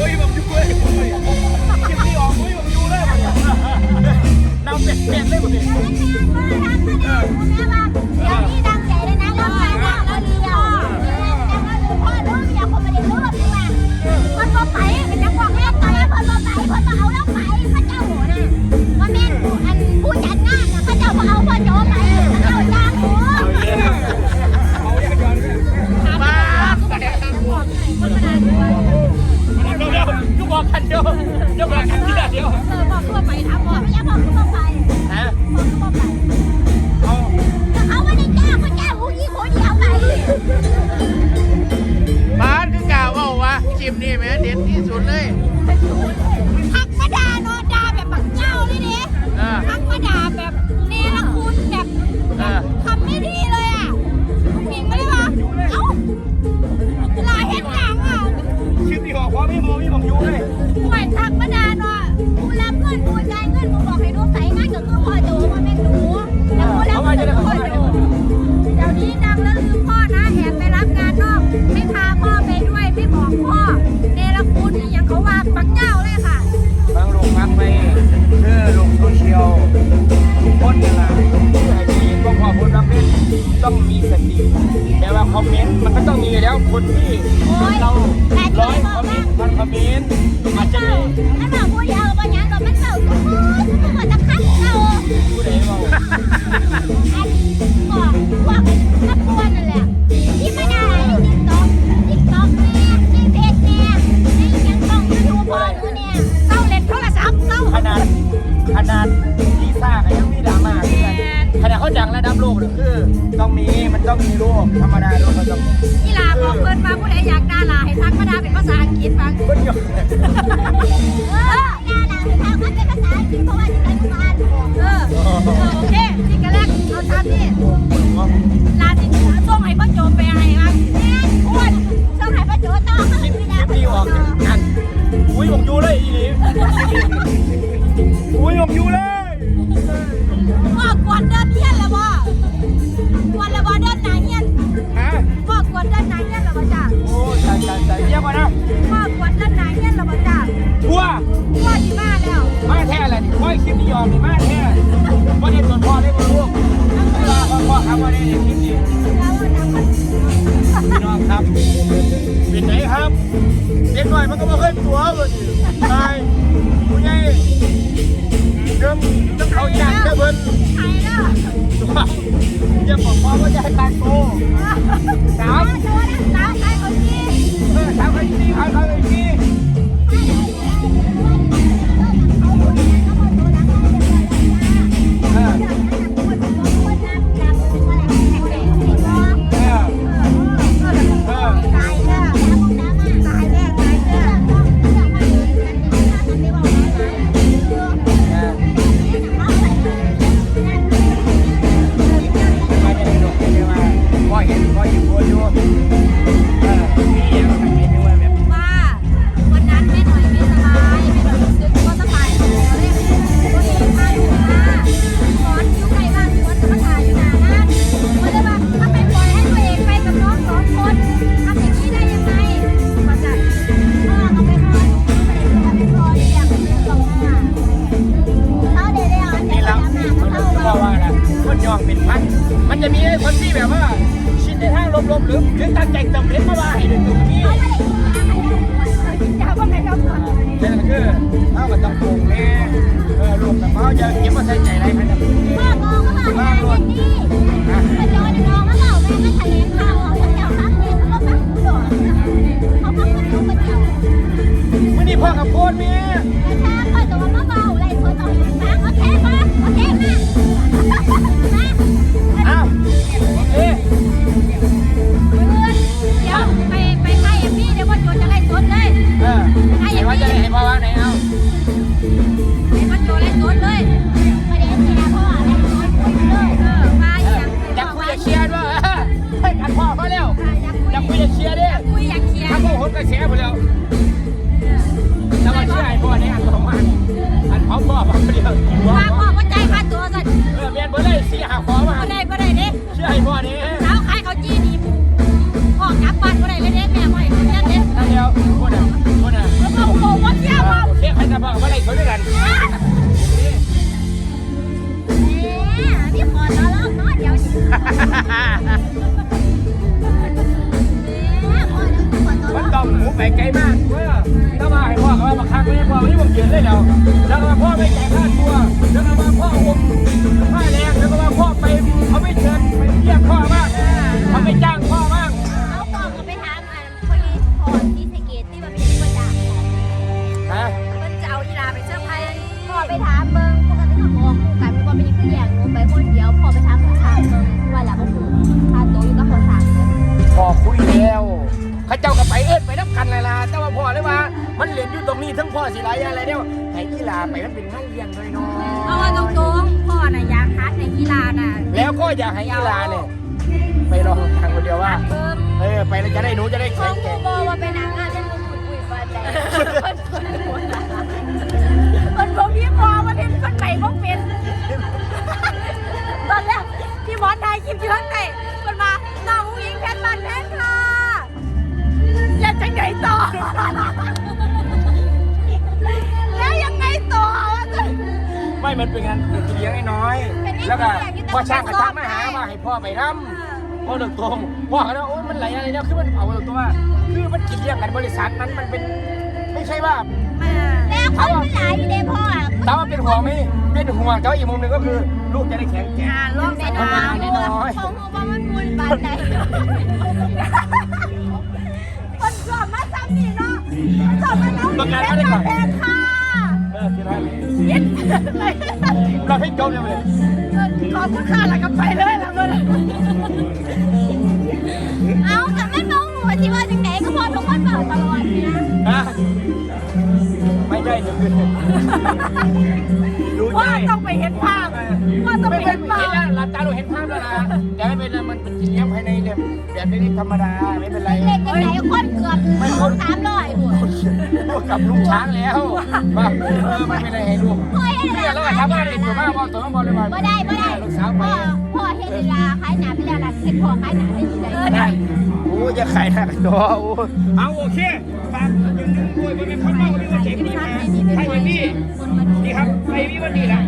Ой, вам любовь. ต้องมีสติแต่ว่าคอมเมนต์มันก็ต้องมีอยู่แล้วคนที่เราร้อยคอมเมนต์พันคอมเมนต์อาจจะมีถ้าบอกผู้เดียวก็ยังก็มันเก่าทุกคนทุกคนจะคัดเก่าผู้ใดเมาอันบอก ษาอังกฤษบ้างคนยอเออด่าหลาให้ทักมาเป็นภาษาอังกฤษเพราะว่าจะได้ผู้อ่านเออโอเคนี่ก็แรกเอาตามนี้ลาสิส่งให้พ่อโจไปให้ครับแม่อ้วนส่งให้พ่อโจต่อคลิปคลิปนี้ออกจากงานอุ้ยผมอยู่เลยอีหลีอุ้ยผมอยู่เลยพ่อกวนเดินเฮียนแล้วบ่กวนแล้วบ่เดินหนาเฮียน พ่อกวนเดินหนาเฮียนแล้วบ่จ้าโอ้ใช่ใช่ใช่เรียกว่านะพ่อกวนเดินหนาเฮียนแล้วบ่จ้าบัวพ่อสิมาแล้วมาแท้อะไรนี่พ่อคลิปนี้ยอมนี่มาแท้พ่อได้ส่วนพ่อได้บ่ลูกพ่อพ่อพ่อครับว่าได้คลิปนี้แล้วว่าจะมาพี่น้องครับเป็นไหนครับเด็กหน่อยมันก็มาขึ้นตัวเลยตาย กพ่อว่าจะให้การโตสามโจนะสาวไทยคนนี้เออสามคนนี้เอาเขาอีกทีมาางตั้งใจจำเป็นมาว่าให้เป็นตรงนี้อย่าว่าใครทำก่อนนั่นก็คือเขาก็ต้องปรุงแน่เออลูกกับเขาจะเก็บมาใส่ใจอะไรให้ทำนี้พ่อบอกเขาบอกแม่เป็นนี่มาจอยน้องเขาบอกแม่ไม่ทะเลข้าวเขาจะเจ้าพักเนี่ยเขาพักกูหรอเขาพักกูทุกคนเดียวมื่อนี้พ่อกับโคตรมีย อันอันของพ่อมาเดียว ทักไม่พอวันนี้ผมเขียนเลยแล้วแล้วก็พ่อไม่จ่ายค่าตัวแล้วก็มาพ่อผม สิไรอะไรเนี่ยให้กีฬาไปมันเป็นงานเลี้ยงเลยเนาะเอาว่าตรงๆพ่อน่ะอยากคัดในกีฬาน่ะแล้วก็อยากให้กีฬาเนี่ยไปลองทางคนเดียวว่าเบิ่งเออไปแล้วจะได้หนูจะได้ขอแข็งงกูแกร่งบอกว่าเป็นนางงามเป็นคนคุยปานใดเพิ่นเพิ่นบ่มีพอมาเห็นคนใหม่บ่เป็นตอนแรกพี่หมอนไทยคลิปอยู่ข้างในมันมาน้องผู้หญิงแพทย์บ้านแพ ม่มันเป็นงานเลี้ยงไอ้น้อยเป็นงานแล้วก็เลี้ยงที่ต้องพ่อช่างกระทักไปมาหาซ้อมว่าให้พ่อไปทำพ่อเลิกตรงพ่อเขาเนี่ยโอ้ยมันไหลอะไรเนี่ยคือมันเอาตัวว่าคือมันกินเลี้ยงกันบริษัทนั้นมันเป็นไม่ใช่ว่าแล้วคนไม่หลายอยู่เด้พ่อถามว่าเป็นห่วงไหมเป็นห่วงแต่ว่าอีกมุมหนึ่งก็คือลูกจะได้แข็งแกร่งอ่าลองได้น้อยได้น้อยของว่ามันมุนบานใดคนสอบมาซ้ำนี่เนาะสอบมาน้องแพทย์แพทย์ค่ะ เย็นเราให้จบเลย ขอบคุณค่ะแล้วก็ไปเลยแล้วก็เอาแต่ไม่น้องหัวที่ว่าจังไหนก็พอทุกคนบอกตลอดนี่นะ ฮะไม่ใช่เดี๋ยวคือรู้ว่าใจต้องไปเห็นภาพว่าต้องไม่ไปเป็เห็นนไม่ภาพได้หลับตาเราเห็นภาพแล้วนะแต่ไม่เป็นไรมันเป็นกินเลี้ยงภายในเนี่ยแบบนี้ธรรมดาไม่เป็นไรเล่นจังไหนคนเกือบสองสามร้อยหัวลูกกับลูกช้างแล้วมาเออไม่เป็นไรให้ลูกพ่อเฮ็ดเรียนแล้วก็ทำงานได้ตัวมากพ่อตัวน้องบอลเลยมาบ่ได้บ่ได้ลูกสาวไปพ่อพ่อ เฮ็ดเวลาขายหนาไปแล้วล่ะเฮ็ดพ่อขายหนาได้ดีได้ได้โอ้จะขายหน้าตัวโอ้เอาโอเคฝากยังนึงด้วยว่าเป็นคนเมาวันนี้วันเจ๋งดีนะให้วันนี้นี่ครับไปพี่วันนี้นะ